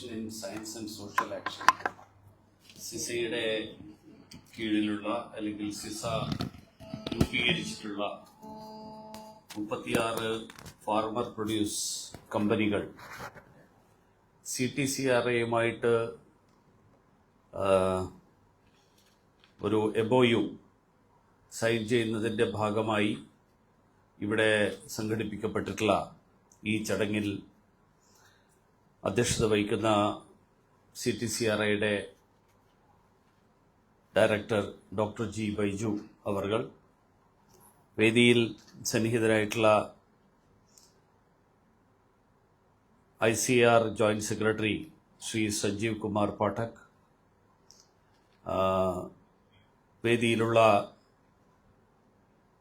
Organisation in science and social action സിസയുടെ കീഴിലുള്ള അല്ലെങ്കിൽ സിസ രൂപീകരിച്ചിട്ടുള്ള മുപ്പത്തിയാറ് ഫാർമർ പ്രൊഡ്യൂസ് കമ്പനികൾ സി ടി സി ആർ എയുമായിട്ട് ഒരു എബോയു സൈൻ ചെയ്യുന്നതിന്റെ ഭാഗമായി ഇവിടെ സംഘടിപ്പിക്കപ്പെട്ടിട്ടുള്ള ഈ ചടങ്ങിൽ അധ്യക്ഷത വഹിക്കുന്ന സി ടി സി ആർ ഐയുടെ ഡയറക്ടർ ഡോക്ടർ ജി ബൈജു അവർ വേദിയിൽ സന്നിഹിതരായിട്ടുള്ള I C R joint secretary Shri Sanjeev Kumar Pathak വേദിയിലുള്ള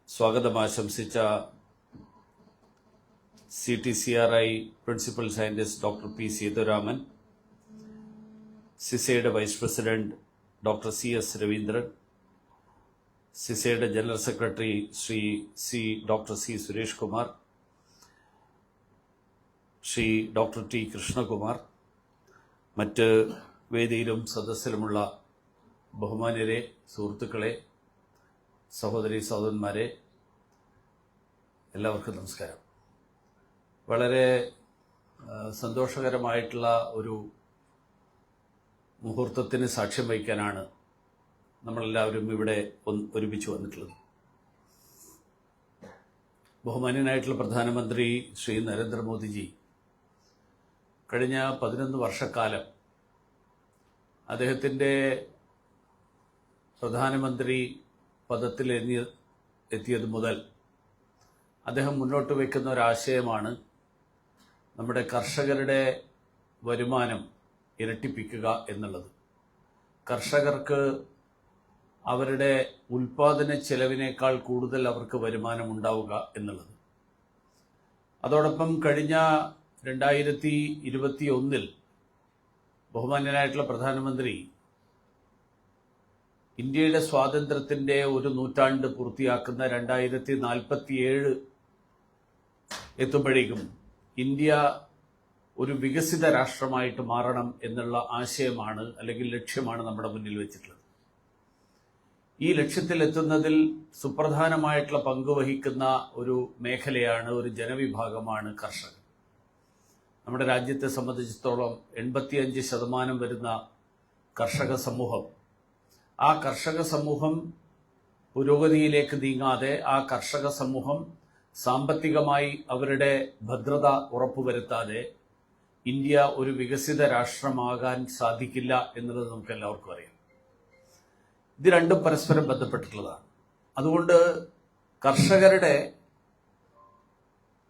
സ്വാഗതം ആശംസിച്ച C T C R I principal scientist doctor P Seetharaman സിസയുടെ vice president doctor C S Raveendran സിസയുടെ general secretary Shri C doctor C Suresh Kumar Shri doctor T Krishnakumar മറ്റ് വേദിയിലും സദസ്സിലുമുള്ള ബഹുമാനരെ സുഹൃത്തുക്കളെ സഹോദരി സഹോദരന്മാരെ എല്ലാവർക്കും നമസ്കാരം. വളരെ സന്തോഷകരമായിട്ടുള്ള ഒരു മുഹൂർത്തത്തിന് സാക്ഷ്യം വഹിക്കാനാണ് നമ്മളെല്ലാവരും ഇവിടെ ഒരുമിച്ച് വന്നിട്ടുള്ളത്. ബഹുമാന്യനായിട്ടുള്ള പ്രധാനമന്ത്രി ശ്രീ നരേന്ദ്രമോദിജി കഴിഞ്ഞ പതിനൊന്ന് വർഷക്കാലം അദ്ദേഹത്തിന്റെ പ്രധാനമന്ത്രി പദത്തിൽ എത്തിയത് മുതൽ അദ്ദേഹം മുന്നോട്ട് വയ്ക്കുന്ന ഒരാശയമാണ് നമ്മുടെ കർഷകരുടെ വരുമാനം ഇരട്ടിപ്പിക്കുക എന്നുള്ളത്. കർഷകർക്ക് അവരുടെ ഉൽപാദന ചെലവിനേക്കാൾ കൂടുതൽ അവർക്ക് വരുമാനം ഉണ്ടാവുക എന്നുള്ളത്. അതോടൊപ്പം കഴിഞ്ഞ രണ്ടായിരത്തി ഇരുപത്തി ഒന്നിൽ ബഹുമാന്യനായിട്ടുള്ള പ്രധാനമന്ത്രി ഇന്ത്യയുടെ സ്വാതന്ത്ര്യത്തിന്റെ ഒരു നൂറ്റാണ്ട് പൂർത്തിയാക്കുന്ന രണ്ടായിരത്തി നാൽപ്പത്തിയേഴ് എത്തുമ്പോഴേക്കും ഇന്ത്യ ഒരു വികസിത രാഷ്ട്രമായിട്ട് മാറണം എന്നുള്ള ആശയമാണ് അല്ലെങ്കിൽ ലക്ഷ്യമാണ് നമ്മുടെ മുന്നിൽ വെച്ചിട്ടുള്ളത്. ഈ ലക്ഷ്യത്തിൽ എത്തുന്നതിൽ സുപ്രധാനമായിട്ടുള്ള പങ്കുവഹിക്കുന്ന ഒരു മേഖലയാണ് ഒരു ജനവിഭാഗമാണ് കർഷകർ. നമ്മുടെ രാജ്യത്തെ സംബന്ധിച്ചിടത്തോളം എൺപത്തിയഞ്ച് ശതമാനം വരുന്ന കർഷക സമൂഹം ആ കർഷക സമൂഹം പുരോഗതിയിലേക്ക് നീങ്ങാതെ ആ കർഷക സമൂഹം സാമ്പത്തികമായി അവരുടെ ഭദ്രത ഉറപ്പുവരുത്താതെ ഇന്ത്യ ഒരു വികസിത രാഷ്ട്രമാകാൻ സാധിക്കില്ല എന്നുള്ളത് നമുക്ക് എല്ലാവർക്കും അറിയാം. ഇത് രണ്ടും പരസ്പരം ബന്ധപ്പെട്ടിട്ടുള്ളതാണ്. അതുകൊണ്ട് കർഷകരുടെ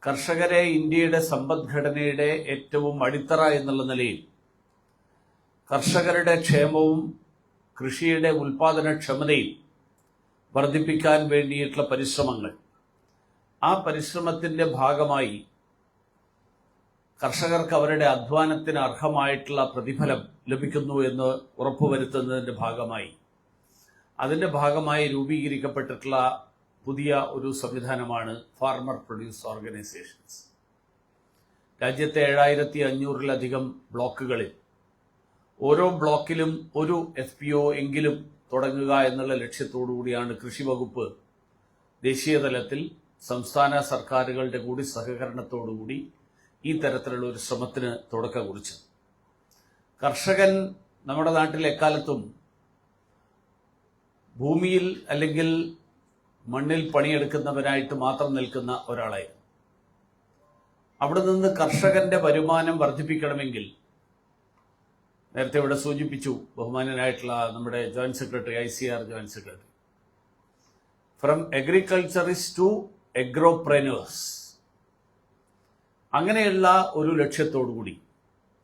കർഷകരെ ഇന്ത്യയുടെ സമ്പദ്ഘടനയുടെ ഏറ്റവും അടിത്തറ എന്നുള്ള നിലയിൽ കർഷകരുടെ ക്ഷേമവും കൃഷിയുടെ ഉൽപാദനക്ഷമതയും വർദ്ധിപ്പിക്കാൻ വേണ്ടിയിട്ടുള്ള പരിശ്രമങ്ങൾ ആ പരിശ്രമത്തിന്റെ ഭാഗമായി കർഷകർക്ക് അവരുടെ അധ്വാനത്തിന് അർഹമായിട്ടുള്ള പ്രതിഫലം ലഭിക്കുന്നു എന്ന് ഉറപ്പുവരുത്തുന്നതിന്റെ ഭാഗമായി. അതിന്റെ ഭാഗമായി രൂപീകരിക്കപ്പെട്ടിട്ടുള്ള പുതിയ ഒരു സംവിധാനമാണ് ഫാർമർ പ്രൊഡ്യൂസ് ഓർഗനൈസേഷൻസ് രാജ്യത്തെ ഏഴായിരത്തി അഞ്ഞൂറിലധികം ബ്ലോക്കുകളിൽ ഓരോ ബ്ലോക്കിലും ഒരു എഫ് പി ഒ എങ്കിലും തുടങ്ങുക എന്നുള്ള ലക്ഷ്യത്തോടു കൂടിയാണ് കൃഷി വകുപ്പ് ദേശീയ തലത്തിൽ സംസ്ഥാന സർക്കാരുകളുടെ കൂടി സഹകരണത്തോടുകൂടി ഈ തരത്തിലുള്ള ഒരു ശ്രമത്തിന് തുടക്കം കുറിച്ചത് കർഷകൻ നമ്മുടെ നാട്ടിൽ എക്കാലത്തും ഭൂമിയിൽ അല്ലെങ്കിൽ മണ്ണിൽ പണിയെടുക്കുന്നവനായിട്ട് മാത്രം നിൽക്കുന്ന ഒരാളായിരുന്നു. അവിടെ നിന്ന് കർഷകന്റെ വരുമാനം വർദ്ധിപ്പിക്കണമെങ്കിൽ നേരത്തെ ഇവിടെ സൂചിപ്പിച്ചു ബഹുമാനനായിട്ടുള്ള നമ്മുടെ joint secretary I C R joint secretary. From agriculturist to agropreneurs. അങ്ങനെയുള്ള ഒരു ലക്ഷ്യത്തോടുകൂടി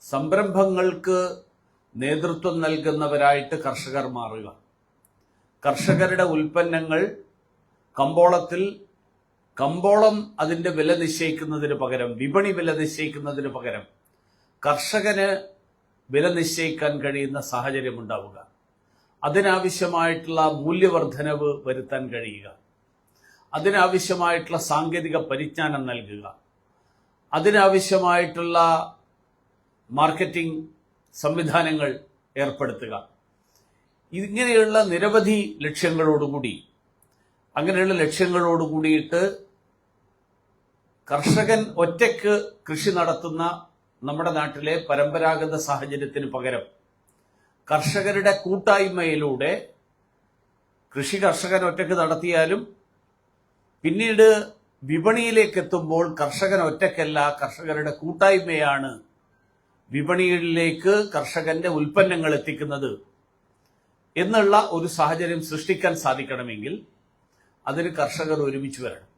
സംരംഭങ്ങൾക്ക് നേതൃത്വം നൽകുന്നവരായിട്ട് കർഷകർ മാറുക. കർഷകരുടെ ഉൽപ്പന്നങ്ങൾ കമ്പോളത്തിൽ കമ്പോളം അതിന്റെ വില നിശ്ചയിക്കുന്നതിന് പകരം വിപണി വില നിശ്ചയിക്കുന്നതിന് പകരം കർഷകന് വില നിശ്ചയിക്കാൻ കഴിയുന്ന സാഹചര്യം ഉണ്ടാവുക. അതിനാവശ്യമായിട്ടുള്ള മൂല്യവർദ്ധനവ് വരുത്താൻ കഴിയുക. അതിനാവശ്യമായിട്ടുള്ള സാങ്കേതിക പരിജ്ഞാനം നൽകുക. അതിനാവശ്യമായിട്ടുള്ള മാർക്കറ്റിംഗ് സംവിധാനങ്ങൾ ഏർപ്പെടുത്തുക. ഇങ്ങനെയുള്ള നിരവധി ലക്ഷ്യങ്ങളോടുകൂടി അങ്ങനെയുള്ള ലക്ഷ്യങ്ങളോടുകൂടിയിട്ട് കർഷകൻ ഒറ്റയ്ക്ക് കൃഷി നടത്തുന്ന നമ്മുടെ നാട്ടിലെ പരമ്പരാഗത സാഹചര്യത്തിന് പകരം കർഷകരുടെ കൂട്ടായ്മയിലൂടെ കൃഷി കർഷകൻ ഒറ്റയ്ക്ക് നടത്തിയാലും പിന്നീട് വിപണിയിലേക്ക് എത്തുമ്പോൾ കർഷകൻ ഒറ്റക്കല്ല കർഷകരുടെ കൂട്ടായ്മയാണ് വിപണിയിലേക്ക് കർഷകന്റെ ഉൽപ്പന്നങ്ങൾ എത്തിക്കുന്നത് എന്നുള്ള ഒരു സാഹചര്യം സൃഷ്ടിക്കാൻ സാധിക്കണമെങ്കിൽ അതിന് കർഷകർ ഒരുമിച്ച് വരണം.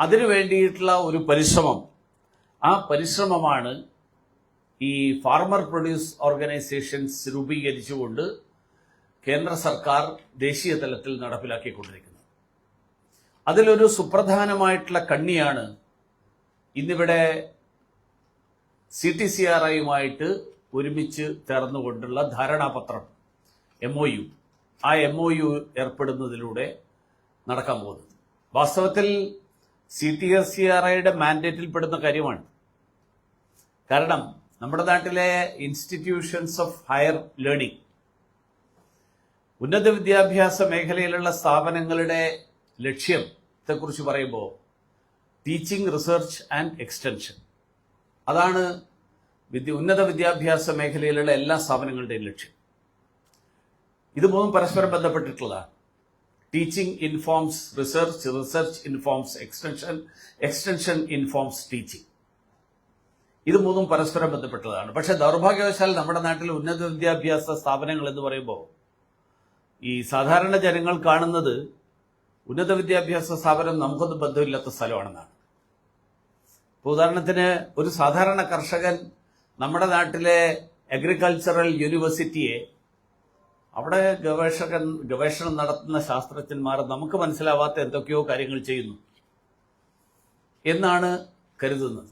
അതിനു വേണ്ടിയിട്ടുള്ള ഒരു പരിശ്രമം. ആ പരിശ്രമമാണ് ഈ ഫാർമർ പ്രൊഡ്യൂസ് ഓർഗനൈസേഷൻസ് രൂപീകരിച്ചുകൊണ്ട് കേന്ദ്ര സർക്കാർ ദേശീയ തലത്തിൽ നടപ്പിലാക്കിക്കൊണ്ടിരിക്കുന്നത്. അതിലൊരു സുപ്രധാനമായിട്ടുള്ള കണ്ണിയാണ് ഇന്നിവിടെ സി ടി സി ആർ ഐയുമായിട്ട് ഒരുമിച്ച് ചേർന്നുകൊണ്ടുള്ള ധാരണാപത്രം എം ഒ യു ആ എം ഒ യു ഏർപ്പെടുന്നതിലൂടെ നടക്കാൻ പോകുന്നത്. വാസ്തവത്തിൽ C T S C R ഐയുടെ മാൻഡേറ്റിൽ പെടുന്ന കാര്യമാണ്. കാരണം നമ്മുടെ നാട്ടിലെ ഇൻസ്റ്റിറ്റ്യൂഷൻസ് ഓഫ് ഹയർ ലേണിംഗ് ഉന്നത വിദ്യാഭ്യാസ മേഖലയിലുള്ള സ്ഥാപനങ്ങളുടെ ലക്ഷ്യത്തെക്കുറിച്ച് പറയുമ്പോൾ ടീച്ചിങ് റിസർച്ച് ആൻഡ് എക്സ്റ്റൻഷൻ അതാണ് വിദ്യ ഉന്നത വിദ്യാഭ്യാസ മേഖലയിലുള്ള എല്ലാ സ്ഥാപനങ്ങളുടെയും ലക്ഷ്യം. ഇത് മൂന്നും പരസ്പരം ബന്ധപ്പെട്ടിട്ടുള്ളതാണ് teaching informs research research informs extension extension informs teaching ഇത് മൂന്നും പരസ്പരം ബന്ധപ്പെട്ടതാണ്. പക്ഷെ ദൗർഭാഗ്യവശാൽ നമ്മുടെ നാട്ടിൽ ഉന്നത വിദ്യാഭ്യാസ സ്ഥാപനങ്ങൾ എന്ന് പറയുമ്പോൾ ഈ സാധാരണ ജനങ്ങൾ കാണുന്നത് ഉന്നത വിദ്യാഭ്യാസ സ്ഥാപനം നമുക്കൊന്നും ബന്ധമില്ലാത്ത സ്ഥലമാണെന്നാണ്. ഇപ്പൊ ഉദാഹരണത്തിന് ഒരു സാധാരണ കർഷകൻ നമ്മുടെ നാട്ടിലെ അഗ്രികൾച്ചറൽ യൂണിവേഴ്സിറ്റിയെ അവിടെ ഗവേഷകൻ ഗവേഷണം നടത്തുന്ന ശാസ്ത്രജ്ഞന്മാർ നമുക്ക് മനസ്സിലാവാത്ത എന്തൊക്കെയോ കാര്യങ്ങൾ ചെയ്യുന്നു എന്നാണ് കരുതുന്നത്.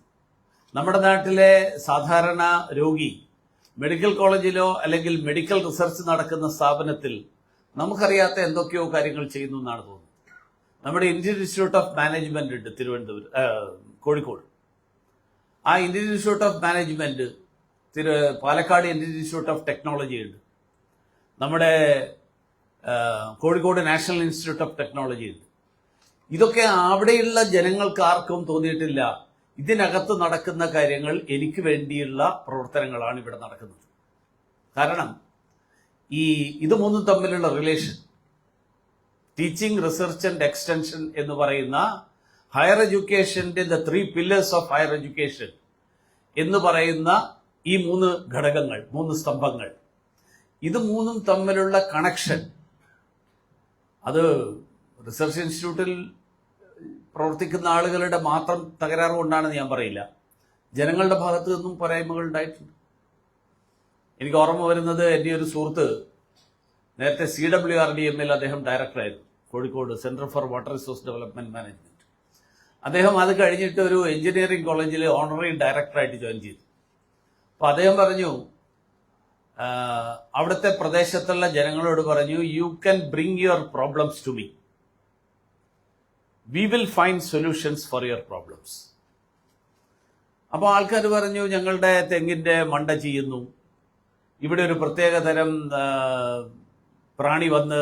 നമ്മുടെ നാട്ടിലെ സാധാരണ രോഗി മെഡിക്കൽ കോളേജിലോ അല്ലെങ്കിൽ മെഡിക്കൽ റിസർച്ച് നടക്കുന്ന സ്ഥാപനത്തിൽ നമുക്കറിയാത്ത എന്തൊക്കെയോ കാര്യങ്ങൾ ചെയ്യുന്നു എന്നാണ് തോന്നുന്നത്. നമ്മുടെ ഇന്ത്യൻ ഇൻസ്റ്റിറ്റ്യൂട്ട് ഓഫ് മാനേജ്മെന്റ് ഉണ്ട് തിരുവനന്തപുരം കോഴിക്കോട്. ആ ഇന്ത്യൻ ഇൻസ്റ്റിറ്റ്യൂട്ട് ഓഫ് മാനേജ്മെന്റ് തിരു Palakkad Indian institute of technology ഉണ്ട്. നമ്മുടെ Kozhikode national institute of technology ഉണ്ട്. ഇതൊക്കെ അവിടെയുള്ള ജനങ്ങൾക്ക് ആർക്കും തോന്നിയിട്ടില്ല. ഇതിനകത്ത് നടക്കുന്ന കാര്യങ്ങൾ എനിക്ക് വേണ്ടിയുള്ള പ്രവർത്തനങ്ങളാണ് ഇവിടെ നടക്കുന്നത്. കാരണം ഈ ഇത് മൂന്നും തമ്മിലുള്ള relation teaching research and extension എന്ന് പറയുന്ന higher എഡ്യൂക്കേഷന്റെ the three pillars of higher education എന്ന് പറയുന്ന ഈ മൂന്ന് ഘടകങ്ങൾ മൂന്ന് സ്തംഭങ്ങൾ. ഇത് മൂന്നും തമ്മിലുള്ള കണക്ഷൻ അത് റിസർച്ച് ഇൻസ്റ്റിറ്റ്യൂട്ടിൽ പ്രവർത്തിക്കുന്ന ആളുകളുടെ മാത്രം തകരാറ് കൊണ്ടാണെന്ന് ഞാൻ പറയില്ല. ജനങ്ങളുടെ ഭാഗത്തു നിന്നും പോരായ്മകൾ ഉണ്ടായിട്ടുണ്ട്. എനിക്ക് ഓർമ്മ വരുന്നത് എന്റെ ഒരു സുഹൃത്ത് നേരത്തെ സി ഡബ്ല്യു ആർ ഡി എമ്മിൽ അദ്ദേഹം ഡയറക്ടറായിരുന്നു Kozhikode centre for water resource development management അദ്ദേഹം അത് കഴിഞ്ഞിട്ട് ഒരു എഞ്ചിനീയറിംഗ് കോളേജിൽ ഓണററി ഡയറക്ടറായിട്ട് ജോയിൻ ചെയ്തു. അപ്പോൾ അദ്ദേഹം പറഞ്ഞു അവിടുത്തെ പ്രദേശത്തുള്ള ജനങ്ങളോട് പറഞ്ഞു you can bring your problems to me we will find solutions for your problems അപ്പോൾ ആൾക്കാർ പറഞ്ഞു ഞങ്ങളുടെ തെങ്ങിന്റെ മണ്ട ചെയ്യുന്നു ഇവിടെ ഒരു പ്രത്യേക തരം പ്രാണി വന്ന്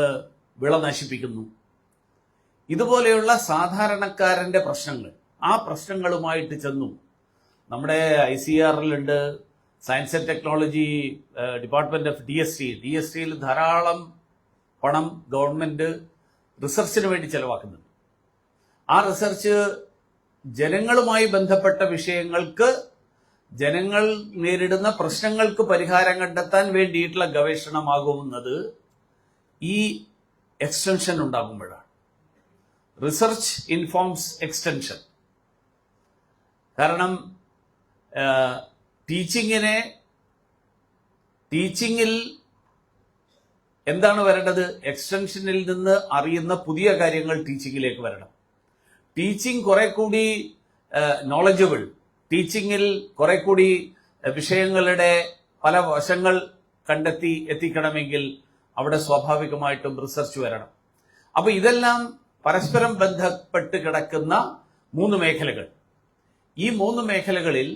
വിള നശിപ്പിക്കുന്നു. ഇതുപോലെയുള്ള സാധാരണക്കാരന്റെ പ്രശ്നങ്ങൾ ആ പ്രശ്നങ്ങളുമായിട്ട് ചെന്നു. നമ്മുടെ I C ആറിലുണ്ട് science and technology department of D S T. D S ടിയിൽ ധാരാളം പണം ഗവൺമെന്റ് റിസർച്ചിന് വേണ്ടി ചെലവാക്കുന്നുണ്ട്. ആ റിസർച്ച് ജനങ്ങളുമായി ബന്ധപ്പെട്ട വിഷയങ്ങൾക്ക് ജനങ്ങൾ നേരിടുന്ന പ്രശ്നങ്ങൾക്ക് പരിഹാരം കണ്ടെത്താൻ വേണ്ടിയിട്ടുള്ള ഗവേഷണമാകുന്നത് ഈ എക്സ്റ്റൻഷൻ ഉണ്ടാകുമ്പോഴാണ്. റിസർച്ച് ഇൻഫോംസ് എക്സ്റ്റൻഷൻ കാരണം ടീച്ചിങ്ങിനെ ടീച്ചിങ്ങിൽ എന്താണ് വരേണ്ടത്? എക്സ്റ്റൻഷനിൽ നിന്ന് അറിയുന്ന പുതിയ കാര്യങ്ങൾ ടീച്ചിങ്ങിലേക്ക് വരണം. ടീച്ചിങ് കുറെ കൂടി നോളജബിൾ ടീച്ചിങ്ങിൽ കുറെ കൂടി വിഷയങ്ങളുടെ പല വശങ്ങൾ കണ്ടെത്തി എത്തിക്കണമെങ്കിൽ അവിടെ സ്വാഭാവികമായിട്ടും റിസർച്ച് വരണം. അപ്പൊ ഇതെല്ലാം പരസ്പരം ബന്ധപ്പെട്ട് കിടക്കുന്ന മൂന്ന് മേഖലകൾ. ഈ മൂന്ന് മേഖലകളിൽ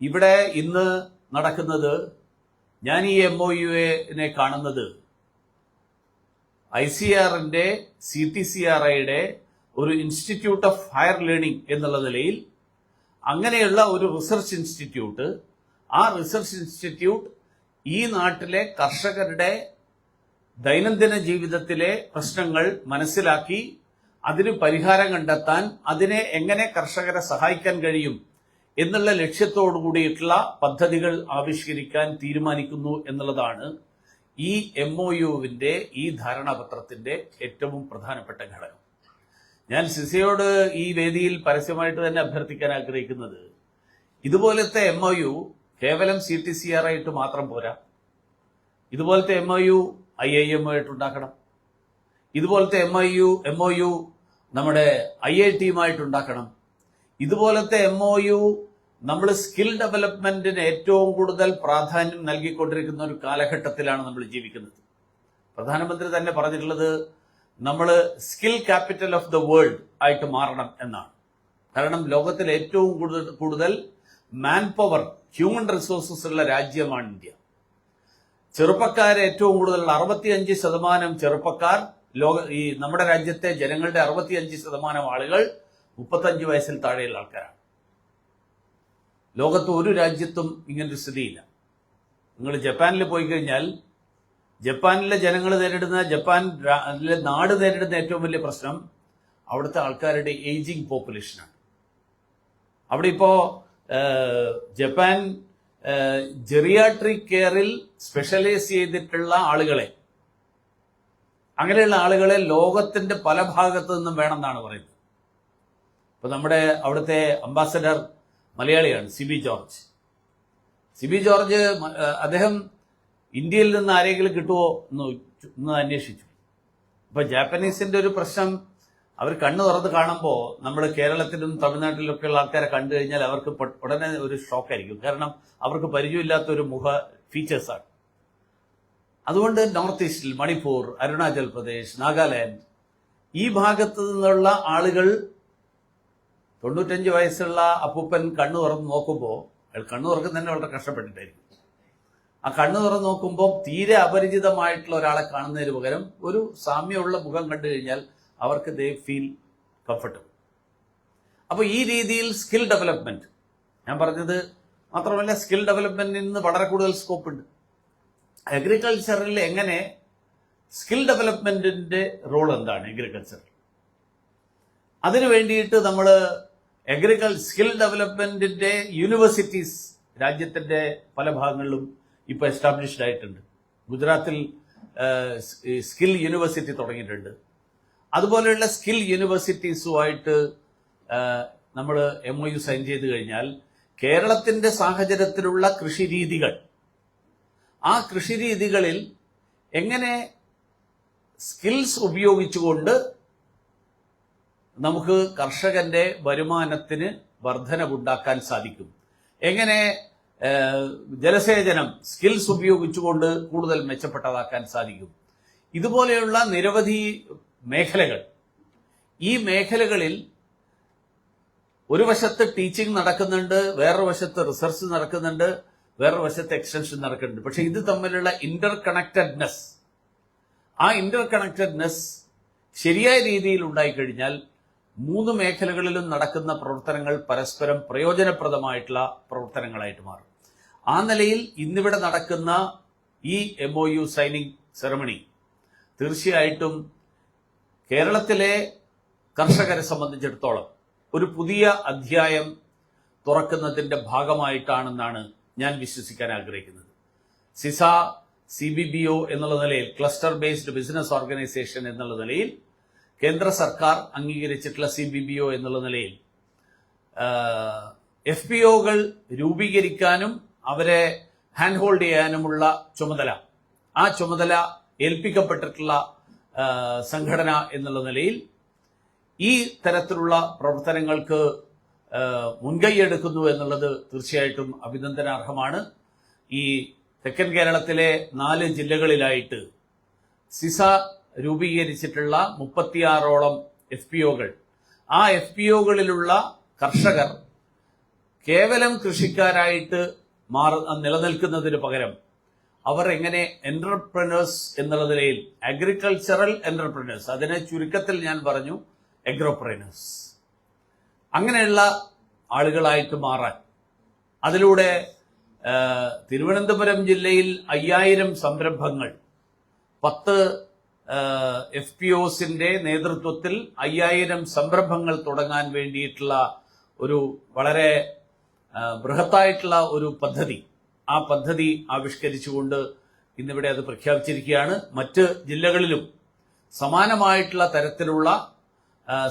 ഇവിടെ ഇന്ന് നടക്കുന്നത് ഞാൻ ഈ എം ഒ യു എനെ കാണുന്നത് ഐ സി ആറിന്റെ സി ടി സി ആർ ഐയുടെ ഒരു ഇൻസ്റ്റിറ്റ്യൂട്ട് ഓഫ് ഹയർ ലേണിംഗ് എന്നുള്ള നിലയിൽ അങ്ങനെയുള്ള ഒരു റിസർച്ച് ഇൻസ്റ്റിറ്റ്യൂട്ട് ആ റിസർച്ച് ഇൻസ്റ്റിറ്റ്യൂട്ട് ഈ നാട്ടിലെ കർഷകരുടെ ദൈനംദിന ജീവിതത്തിലെ പ്രശ്നങ്ങൾ മനസ്സിലാക്കി അതിന് പരിഹാരം കണ്ടെത്താൻ അതിനെ എങ്ങനെ കർഷകരെ സഹായിക്കാൻ കഴിയും എന്നുള്ള ലക്ഷ്യത്തോടു കൂടിയിട്ടുള്ള പദ്ധതികൾ ആവിഷ്കരിക്കാൻ തീരുമാനിക്കുന്നു എന്നുള്ളതാണ് ഈ എം ഒ യുവിന്റെ ഈ ധാരണാപത്രത്തിന്റെ ഏറ്റവും പ്രധാനപ്പെട്ട ഘടകം. ഞാൻ സിസയോട് ഈ വേദിയിൽ പരസ്യമായിട്ട് തന്നെ അഭ്യർത്ഥിക്കാൻ ആഗ്രഹിക്കുന്നത് ഇതുപോലത്തെ എം ഒ യു കേവലം സി ടി സി ആർ ആയിട്ട് മാത്രം പോരാ. ഇതുപോലത്തെ M O U I I M ആയിട്ട് ഉണ്ടാക്കണം ഇതുപോലത്തെ M I U M O U നമ്മുടെ ഐ ഐ ടിയുമായിട്ട് ഉണ്ടാക്കണം ഇതുപോലത്തെ എം ഒ യു നമ്മൾ സ്കിൽ ഡെവലപ്മെന്റിന് ഏറ്റവും കൂടുതൽ പ്രാധാന്യം നൽകിക്കൊണ്ടിരിക്കുന്ന ഒരു കാലഘട്ടത്തിലാണ് നമ്മൾ ജീവിക്കുന്നത്. പ്രധാനമന്ത്രി തന്നെ പറഞ്ഞിട്ടുള്ളത് നമ്മൾ skill capital of the world ആയിട്ട് മാറണം എന്നാണ്. കാരണം ലോകത്തിൽ ഏറ്റവും കൂടുതൽ കൂടുതൽ മാൻ പവർ ഹ്യൂമൻ റിസോഴ്സസ് ഉള്ള രാജ്യമാണ് ഇന്ത്യ. ചെറുപ്പക്കാർ ഏറ്റവും കൂടുതൽ അറുപത്തിയഞ്ച് ശതമാനം ചെറുപ്പക്കാർ ലോക ഈ നമ്മുടെ രാജ്യത്തെ ജനങ്ങളുടെ അറുപത്തിയഞ്ച് ശതമാനം ആളുകൾ മുപ്പത്തഞ്ച് വയസ്സിൽ താഴെയുള്ള ആൾക്കാരാണ്. ലോകത്ത് ഒരു രാജ്യത്തും ഇങ്ങനൊരു സ്ഥിതിയില്ല. നിങ്ങൾ ജപ്പാനിൽ പോയി കഴിഞ്ഞാൽ ജപ്പാനിലെ ജനങ്ങൾ നേരിടുന്ന ജപ്പാൻ നാട് നേരിടുന്ന ഏറ്റവും വലിയ പ്രശ്നം അവിടുത്തെ ആൾക്കാരുടെ ഏജിങ് പോപ്പുലേഷനാണ്. അവിടെ ഇപ്പോ ജപ്പാൻ ജെറിയാട്രിക് കെയറിൽ സ്പെഷ്യലൈസ് ചെയ്തിട്ടുള്ള ആളുകളെ. അങ്ങനെയുള്ള ആളുകളെ ലോകത്തിന്റെ പല ഭാഗത്തു നിന്നും വേണമെന്നാണ് പറയുന്നത്. ഇപ്പൊ നമ്മുടെ അവിടുത്തെ അംബാസഡർ മലയാളിയാണ് സിബി ജോർജ്. സിബി ജോർജ് അദ്ദേഹം ഇന്ത്യയിൽ നിന്ന് ആരെങ്കിലും കിട്ടുമോ എന്ന് അന്വേഷിച്ചു. ഇപ്പൊ ജാപ്പനീസിന്റെ ഒരു പ്രശ്നം അവർ കണ്ണു തുറന്ന് കാണുമ്പോൾ നമ്മൾ കേരളത്തിലും തമിഴ്നാട്ടിലും ഒക്കെയുള്ള ആൾക്കാരെ കണ്ടു കഴിഞ്ഞാൽ അവർക്ക് ഉടനെ ഒരു ഷോക്ക് ആയിരിക്കും കാരണം അവർക്ക് പരിചയമില്ലാത്ത ഒരു മുഖ ഫീച്ചേഴ്സാണ് അതുകൊണ്ട് നോർത്ത് ഈസ്റ്റിൽ മണിപ്പൂർ അരുണാചൽ പ്രദേശ് നാഗാലാൻഡ് ഈ ഭാഗത്ത് നിന്നുള്ള ആളുകൾ തൊണ്ണൂറ്റഞ്ച് വയസ്സുള്ള അപ്പൂപ്പൻ കണ്ണു തുറന്ന് നോക്കുമ്പോൾ അയാൾ കണ്ണു തുറക്കുന്ന തന്നെ വളരെ കഷ്ടപ്പെട്ടിട്ടായിരിക്കും. ആ കണ്ണു തുറന്ന് നോക്കുമ്പോൾ തീരെ അപരിചിതമായിട്ടുള്ള ഒരാളെ കാണുന്നതിന് പകരം ഒരു സാമ്യമുള്ള മുഖം കണ്ടു കഴിഞ്ഞാൽ അവർക്ക് ദേ ഫീൽ കംഫർട്ടബിൾ അപ്പോൾ ഈ രീതിയിൽ സ്കിൽ ഡെവലപ്മെന്റ് ഞാൻ പറഞ്ഞത് മാത്രമല്ല സ്കിൽ ഡെവലപ്മെന്റിൽ നിന്ന് വളരെ കൂടുതൽ സ്കോപ്പ് ഉണ്ട്. അഗ്രികൾച്ചറിൽ എങ്ങനെ സ്കിൽ ഡെവലപ്മെന്റിന്റെ റോൾ എന്താണ് അഗ്രികൾച്ചറിൽ അതിനു വേണ്ടിയിട്ട് നമ്മൾ അഗ്രികൾ സ്കിൽ ഡെവലപ്മെന്റിന്റെ യൂണിവേഴ്സിറ്റീസ് രാജ്യത്തിന്റെ പല ഭാഗങ്ങളിലും ഇപ്പോൾ എസ്റ്റാബ്ലിഷ്ഡ് ആയിട്ടുണ്ട്. ഗുജറാത്തിൽ സ്കിൽ യൂണിവേഴ്സിറ്റി തുടങ്ങിയിട്ടുണ്ട്. അതുപോലെയുള്ള സ്കിൽ യൂണിവേഴ്സിറ്റീസുമായിട്ട് നമ്മൾ എം ഒ യു സൈൻ ചെയ്ത് കഴിഞ്ഞാൽ കേരളത്തിന്റെ സാഹചര്യത്തിലുള്ള കൃഷിരീതികൾ ആ കൃഷിരീതികളിൽ എങ്ങനെ സ്കിൽസ് ഉപയോഗിച്ചുകൊണ്ട് നമുക്ക് കർഷകന്റെ വരുമാനത്തിന് വർധനവുണ്ടാക്കാൻ സാധിക്കും. എങ്ങനെ ജലസേചനം സ്കിൽസ് ഉപയോഗിച്ചുകൊണ്ട് കൂടുതൽ മെച്ചപ്പെട്ടതാക്കാൻ സാധിക്കും. ഇതുപോലെയുള്ള നിരവധി മേഖലകൾ. ഈ മേഖലകളിൽ ഒരു വശത്ത് ടീച്ചിങ് നടക്കുന്നുണ്ട് വേറൊരു വശത്ത് റിസർച്ച് നടക്കുന്നുണ്ട് വേറൊരു വശത്ത് എക്സ്റ്റൻഷൻ നടക്കുന്നുണ്ട്. പക്ഷെ ഇത് തമ്മിലുള്ള ഇന്റർ കണക്റ്റഡ്നെസ് ആ ഇന്റർ കണക്റ്റഡ്നെസ് ശരിയായ രീതിയിൽ ഉണ്ടായിക്കഴിഞ്ഞാൽ മൂന്ന് മേഖലകളിലും നടക്കുന്ന പ്രവർത്തനങ്ങൾ പരസ്പരം പ്രയോജനപ്രദമായിട്ടുള്ള പ്രവർത്തനങ്ങളായിട്ട് മാറും. ആ നിലയിൽ ഇന്നിവിടെ നടക്കുന്ന ഈ M O U signing ceremony തീർച്ചയായിട്ടും കേരളത്തിലെ കർഷകരെ സംബന്ധിച്ചിടത്തോളം ഒരു പുതിയ അധ്യായം തുറക്കുന്നതിന്റെ ഭാഗമായിട്ടാണെന്നാണ് ഞാൻ വിശ്വസിക്കാൻ ആഗ്രഹിക്കുന്നത്. CISSA C B B O എന്നുള്ള നിലയിൽ ക്ലസ്റ്റർ ബേസ്ഡ് ബിസിനസ് ഓർഗനൈസേഷൻ എന്നുള്ള നിലയിൽ കേന്ദ്ര സർക്കാർ അംഗീകരിച്ചിട്ടുള്ള സി ബി ബി ഒ എന്നുള്ള നിലയിൽ എഫ് പി ഒകൾ രൂപീകരിക്കാനും അവരെ ഹാൻഡ് ഹോൾഡ് ചെയ്യാനുമുള്ള ചുമതല ആ ചുമതല ഏൽപ്പിക്കപ്പെട്ടിട്ടുള്ള സംഘടന എന്നുള്ള നിലയിൽ ഈ തരത്തിലുള്ള പ്രവർത്തനങ്ങൾക്ക് മുൻകൈ മുൻകൈയെടുക്കുന്നു എന്നുള്ളത് തീർച്ചയായിട്ടും അഭിനന്ദനാർഹമാണ്. ഈ തെക്കൻ കേരളത്തിലെ നാല് ജില്ലകളിലായിട്ട് സിസ രൂപീകരിച്ചിട്ടുള്ള മുപ്പത്തിയാറോളം എഫ് പി ഒകൾ. ആ എഫ് പി ഒകളിലുള്ള കർഷകർ കേവലം കൃഷിക്കാരായിട്ട് മാറ നിലനിൽക്കുന്നതിന് പകരം അവർ എങ്ങനെ എന്റർപ്രനേഴ്സ് എന്നുള്ള നിലയിൽ അഗ്രികൾച്ചറൽ എന്റർപ്രനേഴ്സ് അതിനെ ചുരുക്കത്തിൽ ഞാൻ പറഞ്ഞു എഗ്രോപ്രനേഴ്സ് അങ്ങനെയുള്ള ആളുകളായിട്ട് മാറാൻ. അതിലൂടെ തിരുവനന്തപുരം ജില്ലയിൽ അയ്യായിരം സംരംഭങ്ങൾ പത്ത് എഫ് പി ഒസിന്റെ നേതൃത്വത്തിൽ അയ്യായിരം സംരംഭങ്ങൾ തുടങ്ങാൻ വേണ്ടിയിട്ടുള്ള ഒരു വളരെ ബൃഹത്തായിട്ടുള്ള ഒരു പദ്ധതി. ആ പദ്ധതി ആവിഷ്കരിച്ചുകൊണ്ട് ഇന്നിവിടെ അത് പ്രഖ്യാപിച്ചിരിക്കുകയാണ്. മറ്റ് ജില്ലകളിലും സമാനമായിട്ടുള്ള തരത്തിലുള്ള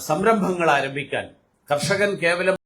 സംരംഭങ്ങൾ ആരംഭിക്കാൻ. കർഷകൻ കേവലം